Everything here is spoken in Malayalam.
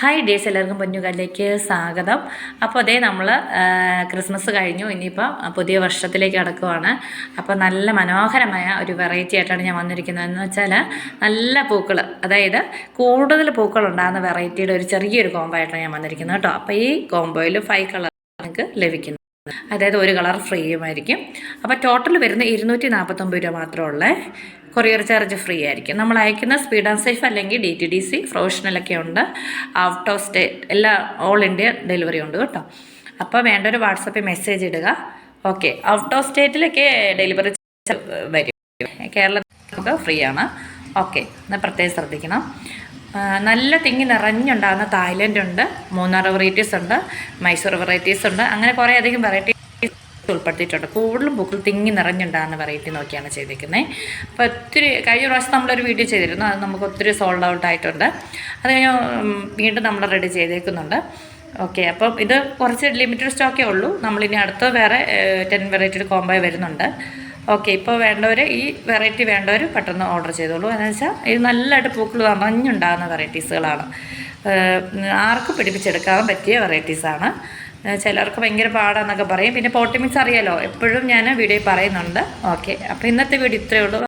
ഹായ് ഡേസ് എല്ലാവർക്കും പൊന്നുകാലിലേക്ക് സ്വാഗതം. അപ്പോൾ അതേ നമ്മൾ ക്രിസ്മസ് കഴിഞ്ഞു. ഇനിയിപ്പോൾ പുതിയ വർഷത്തിലേക്ക് അടക്കുവാണ് അപ്പോൾ നല്ല മനോഹരമായ ഒരു വെറൈറ്റി ആയിട്ടാണ് ഞാൻ വന്നിരിക്കുന്നത്. എന്ന് വെച്ചാൽ നല്ല പൂക്കൾ അതായത് കൂടുതൽ പൂക്കൾ ഉണ്ടാകുന്ന വെറൈറ്റിയുടെ ഒരു ചെറിയൊരു കോംബോ ആയിട്ടാണ് ഞാൻ വന്നിരിക്കുന്നത് കേട്ടോ. അപ്പോൾ ഈ കോംബോയിൽ ഫൈവ് കളർ നിങ്ങൾക്ക് ലഭിക്കുന്നു അതായത് ഒരു കളർ ഫ്രീയുമായിരിക്കും അപ്പോൾ ടോട്ടൽ വരുന്ന ഇരുന്നൂറ്റി നാൽപ്പത്തൊമ്പത് രൂപ മാത്രമുള്ള കൊറിയർ ചാർജ് ഫ്രീ ആയിരിക്കും. നമ്മൾ അയക്കുന്ന സ്പീഡ് ആൻഡ് സേഫ് അല്ലെങ്കിൽ ഡി ടി ഡി സി പ്രൊഫഷണലൊക്കെ ഉണ്ട്. ഔട്ട് ഓഫ് സ്റ്റേറ്റ് എല്ലാ ഓൾ ഇന്ത്യ ഡെലിവറി ഉണ്ട് കേട്ടോ. അപ്പോൾ വേണ്ട ഒരു വാട്സപ്പിൽ മെസ്സേജ് ഇടുക. ഓക്കെ ഔട്ട് ഓഫ് സ്റ്റേറ്റിലൊക്കെ ഡെലിവറി വരും. കേരളത്തിൽ ഫ്രീ ആണ്. ഓക്കെ എന്നാൽ പ്രത്യേകം ശ്രദ്ധിക്കണം. നല്ല തിങ്ങി നിറഞ്ഞുണ്ടാകുന്ന തായ്ലൻഡ് ഉണ്ട് മൂന്നാർ വെറൈറ്റീസ് ഉണ്ട് മൈസൂർ വെറൈറ്റീസ് ഉണ്ട് അങ്ങനെ കുറേ അധികം വെറൈറ്റി ഉൾപ്പെടുത്തിയിട്ടുണ്ട്. കൂടുതലും പൂക്കൾ തിങ്ങി നിറഞ്ഞുണ്ടാകുന്ന വെറൈറ്റി നോക്കിയാണ് ചെയ്തിരിക്കുന്നത് അപ്പോൾ ഒത്തിരി കഴിഞ്ഞ പ്രാവശ്യം നമ്മളൊരു വീഡിയോ ചെയ്തിരുന്നു അത് നമുക്ക് ഒത്തിരി സോൾഡ് ഔട്ട് ആയിട്ടുണ്ട്. അത് കഴിഞ്ഞ് വീണ്ടും നമ്മൾ റെഡി ചെയ്തേക്കുന്നുണ്ട്. ഓക്കെ അപ്പം ഇത് കുറച്ച് ലിമിറ്റഡ് സ്റ്റോക്കേ ഉള്ളൂ. നമ്മളിനി അടുത്ത വേറെ ടെൻ വെറൈറ്റിയുടെ കോംബോ വരുന്നുണ്ട്. ഓക്കെ ഇപ്പോൾ വേണ്ടവർ ഈ വെറൈറ്റി വേണ്ടവർ പെട്ടെന്ന് ഓർഡർ ചെയ്തോളൂ. എന്ന് വെച്ചാൽ ഇത് നല്ലതായിട്ട് പൂക്കൾ നിറഞ്ഞുണ്ടാകുന്ന വെറൈറ്റീസുകളാണ് ആർക്ക് പിടിപ്പിച്ചെടുക്കാൻ പറ്റിയ വെറൈറ്റീസാണ് ചിലർക്ക് ഭയങ്കര പാടാന്നൊക്കെ പറയും. പിന്നെ പോട്ടിമിക്സ് അറിയാലോ? എപ്പോഴും ഞാൻ വീഡിയോ പറയുന്നുണ്ട്. ഓക്കെ അപ്പോൾ ഇന്നത്തെ വീഡിയോ ഇത്രയേ ഉള്ളൂ.